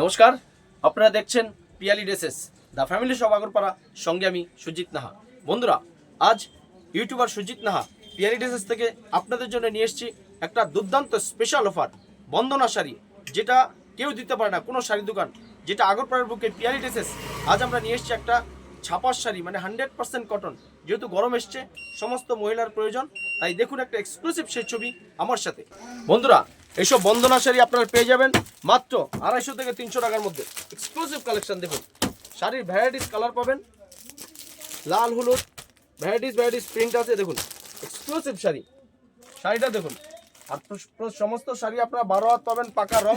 নমস্কার, আপনারা দেখছেন পিয়ালি ড্রেসেস দ্য ফ্যামিলি সব আগরপাড়া, সঙ্গে আমি সুজিত নাহা। বন্ধুরা, আজ ইউটিউবার সুজিত নাহা পিয়ালি ড্রেসেস থেকে আপনাদের জন্য নিয়ে এসেছি একটা দুর্দান্ত স্পেশাল অফার বন্দনা শাড়ি, যেটা কেউ দিতে পারে না, কোনো শাড়ি দোকান, যেটা আগরপাড়ার বুকে পিয়ালি ড্রেসেস আজ আমরা নিয়ে এসেছি একটা ছাপার শাড়ি মানে হান্ড্রেড পার্সেন্ট কটন যেহেতু গরম এসছে, সমস্ত মহিলার প্রয়োজন, তাই দেখুন একটা এক্সক্লুসিভ সেই ছবি আমার সাথে। বন্ধুরা এইসব বন্ধনা শাড়ি আপনারা পেয়ে যাবেন মাত্র আড়াইশো থেকে তিনশো টাকার মধ্যে। এক্সক্লুসিভ কালেকশন দেখুন। শাড়ির ভ্যারাইটিস কালার পাবেন। লাল, হলুদ ভ্যারাইটিস ভ্যারাইটিস প্রিন্ট আছে, দেখুন। এক্সক্লুসিভ শাড়ি। শাড়িটা দেখুন। আর সমস্ত শাড়ি আপনারা বারো হাত পাবেন, পাকা রং,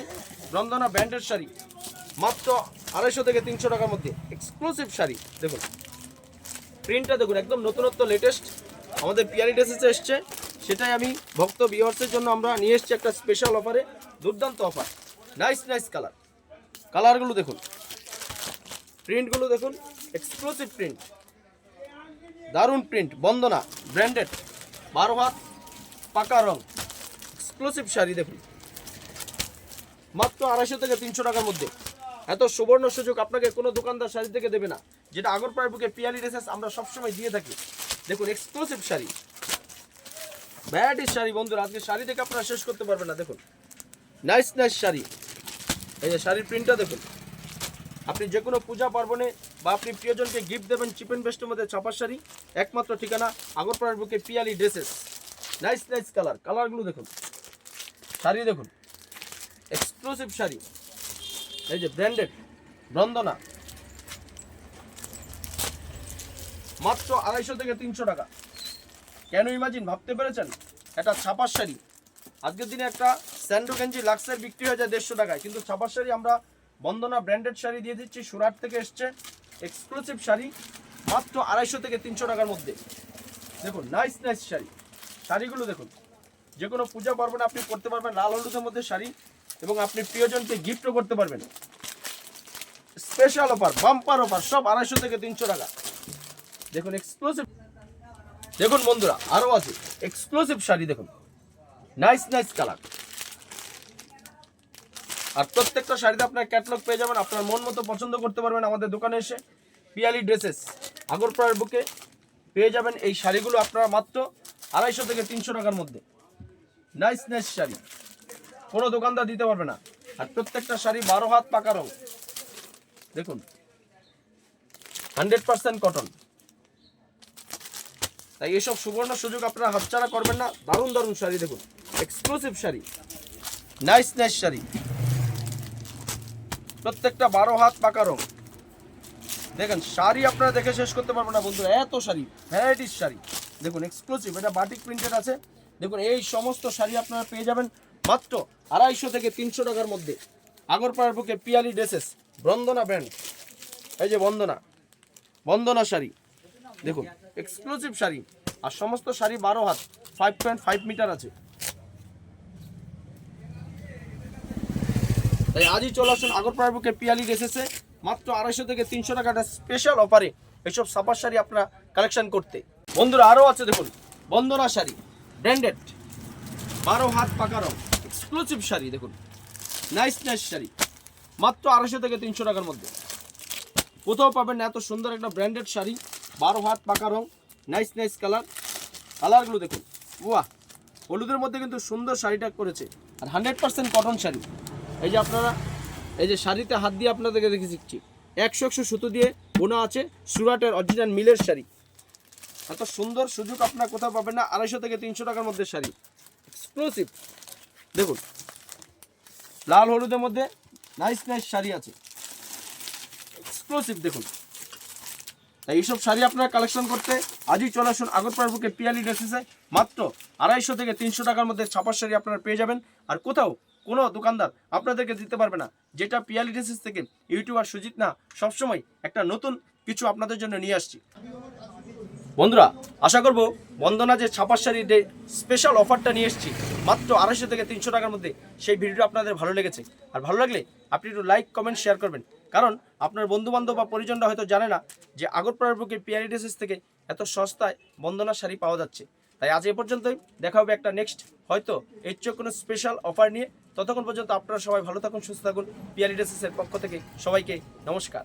রন্ধনা ব্র্যান্ডের শাড়ি। মাত্র আড়াইশো থেকে তিনশো টাকার মধ্যে। এক্সক্লুসিভ শাড়ি, দেখুন। প্রিন্টটা দেখুন, একদম নতুনত্ব লেটেস্ট আমাদের পিয়ারি ড্রেসেসে এসছে। সেটাই আমি ভক্ত ভিউয়ার্সের জন্য আমরা নিয়ে এসেছি একটা স্পেশাল অফারে দুর্দান্ত অফার নাইস নাইস কালার কালারগুলো দেখুন। প্রিন্টগুলো দেখুন। এক্সক্লুসিভ প্রিন্ট দারুণ প্রিন্ট বন্দনা। ব্র্যান্ডেড বারো হাত। পাকা রং। এক্সক্লুসিভ শাড়ি দেখুন। মাত্র আড়াইশো থেকে তিনশো টাকার মধ্যে। এত সুবর্ণ সুযোগ আপনাকে কোনো দোকানদার শাড়ি থেকে দেবে না। যেটা আগরপাড়ার বুকে পিয়ালি ড্রেসেস আমরা সবসময় দিয়ে থাকি। দেখুন এক্সক্লুসিভ শাড়ি। ভ্যারাইটিস শাড়ি, বন্ধুরা, আজকে শাড়ি দেখে আপনারা শেষ করতে পারবেন না, দেখুন। Nice nice sari. এই যে শাড়ির প্রিন্টটা দেখুন। আপনি যে কোনো পূজা পার্বণে বা আপনি প্রিয়জনকে গিফট দেবেন চিপ বেস্টের মধ্যে ছাপার শাড়ি, একমাত্র ঠিকানা আগরপাড়ার বুকে Piyali dresses nice nice colour কালারগুলো দেখুন। শাড়ি দেখুন। এক্সক্লুসিভ শাড়ি। এই যে ব্র্যান্ডেড বন্দনা মাত্র আড়াইশো থেকে তিনশো টাকা। কেন ইমাজিন ভাবতে পেরেছেন? একটা ছাপার শাড়ি। আজকের দিনে একটা স্যান্ডো গেঞ্জি লাক্সের বিক্রি হয়ে যায় দেড়শো টাকায়। কিন্তু ছাপার শাড়ি আমরা বন্দনা ব্র্যান্ডেড শাড়ি দিয়ে দিচ্ছি, সুরাট থেকে এসছে এক্সক্লুসিভ শাড়ি, মাত্র আড়াইশো থেকে তিনশো টাকার মধ্যে। দেখুন নাইস নাইস শাড়ি। শাড়িগুলো দেখুন, যে কোনো পূজা পার্বণে আপনি করতে পারবেন, লাল হলুদের মধ্যে শাড়ি, এবং আপনি প্রিয়জনকে গিফটও করতে পারবেন। স্পেশাল অফার বাম্পার অফার সব আড়াইশো থেকে তিনশো টাকা। দেখুন এক্সক্লুসিভ দেখুন বন্ধুরা আরও আছে। এক্সক্লুসিভ শাড়ি দেখুন। নাইস নাইস কালার আর প্রত্যেকটা শাড়িতে আপনার ক্যাটলগ পেয়ে যাবেন। আপনার মন মতো পছন্দ করতে পারবেন আমাদের দোকানে এসে। পিয়ালি ড্রেসেস আগরপাড়ার বুকে পেয়ে যাবেন এই শাড়িগুলো আপনারা মাত্র আড়াইশো থেকে তিনশো টাকার মধ্যে। Nice nice sari. কোনো দোকানদার দিতে পারবে না। আর প্রত্যেকটা শাড়ি বারো হাত পাকা রং। দেখুন। হান্ড্রেড পার্সেন্ট কটন তাই এসব সুবর্ণ সুযোগ আপনারা হাতছাড়া করবেন না। দারুণ দারুণ শাড়ি দেখুন। Exclusive sari. Nice nice sari. প্রত্যেকটা বারো হাত পাকা রং। দেখেন, শাড়ি আপনারা দেখে শেষ করতে পারবেন না বন্ধুরা। এত শাড়ি ভ্যারাইটিস শাড়ি। দেখুন এক্সক্লুসিভ এটা বাটিক প্রিন্টেড আছে। দেখুন, এই সমস্ত শাড়ি আপনারা পেয়ে যাবেন মাত্র আড়াইশো থেকে তিনশো টাকার মধ্যে। আগরপাড়ার বুকে পিয়ালি ড্রেসেস, বন্দনা ব্র্যান্ড। এই যে বন্দনা বন্দনা শাড়ি। দেখুন এক্সক্লুসিভ শাড়ি। আর সমস্ত শাড়ি বারো হাত ফাইভ পয়েন্ট ফাইভ মিটার আছে। তাই আজই চলে আসুন আগরপাড়ার বুকে পিয়ালি ড্রেসেসে মাত্র আড়াইশো থেকে তিনশো টাকাটা স্পেশাল অফারে এইসব সাপার শাড়ি আপনারা কালেকশন করতে। বন্ধুরা আরও আছে দেখুন, বন্দনা শাড়ি, ব্র্যান্ডেড, বারো হাত পাকা রং এক্সক্লুসিভ শাড়ি দেখুন। নাইস নাইস শাড়ি, মাত্র আড়াইশো থেকে তিনশো টাকার মধ্যে। কোথাও পাবেন না, এত সুন্দর একটা ব্র্যান্ডেড শাড়ি। বারো হাত পাকা রং নাইস নাইস কালার কালারগুলো দেখুন। ওয়াহ হলুদের মধ্যে কিন্তু সুন্দর শাড়িটা করেছে। আর হান্ড্রেড পার্সেন্ট কটন শাড়ি। এই যে আপনারা, এই যে শাড়িতে হাত দিয়ে আপনাদেরকে দেখে শিখছি। একশো একশো সুতো দিয়ে বোনা আছে সুরাটের অরিজিনাল মিলের শাড়ি। এত সুন্দর সুযোগ আপনার কোথাও পাবেন না, আড়াইশো থেকে তিনশো টাকার মধ্যে শাড়ি। এক্সক্লুসিভ দেখুন, লাল হলুদের মধ্যে নাইস নাইস শাড়ি আছে। এক্সক্লুসিভ দেখুন। তাই এইসব শাড়ি আপনারা কালেকশন করতে আজই চলে আসুন আগরপাড়ার বুকে পিয়ালি ড্রেসেসে মাত্র আড়াইশো থেকে তিনশো টাকার মধ্যে ছাপার শাড়ি আপনারা পেয়ে যাবেন। আর কোথাও কোনো দোকানদার আপনাদেরকে দিতে পারবে না। যেটা পিয়ালি ড্রেসেস থেকে ইউটিউবার সুজিত না, সবসময় একটা নতুন কিছু আপনাদের জন্য নিয়ে আসছি। বন্ধুরা, আশা করব বন্দনা যে ছাপার শাড়ির স্পেশাল অফারটা নিয়ে এসেছি, মাত্র আড়াইশো থেকে তিনশো টাকার মধ্যে সেই ভিডিওটা আপনাদের ভালো লেগেছে। আর ভালো লাগলে আপনি একটু লাইক কমেন্ট শেয়ার করবেন। কারণ আপনার বন্ধুবান্ধব বা পরিজনরা হয়তো জানে না যে আগরপাড়ার বুকে ড্রেসেস থেকে এত সস্তায় বন্দনা শাড়ি পাওয়া যাচ্ছে। তাই আজ এ পর্যন্তই। দেখা হবে একটা নেক্সট হয়তো এর চেয়ে কোনো স্পেশাল অফার নিয়ে। ততক্ষণ পর্যন্ত আপনারা সবাই ভালো থাকুন, সুস্থ থাকুন। ড্রেসেসের পক্ষ থেকে সবাইকে নমস্কার।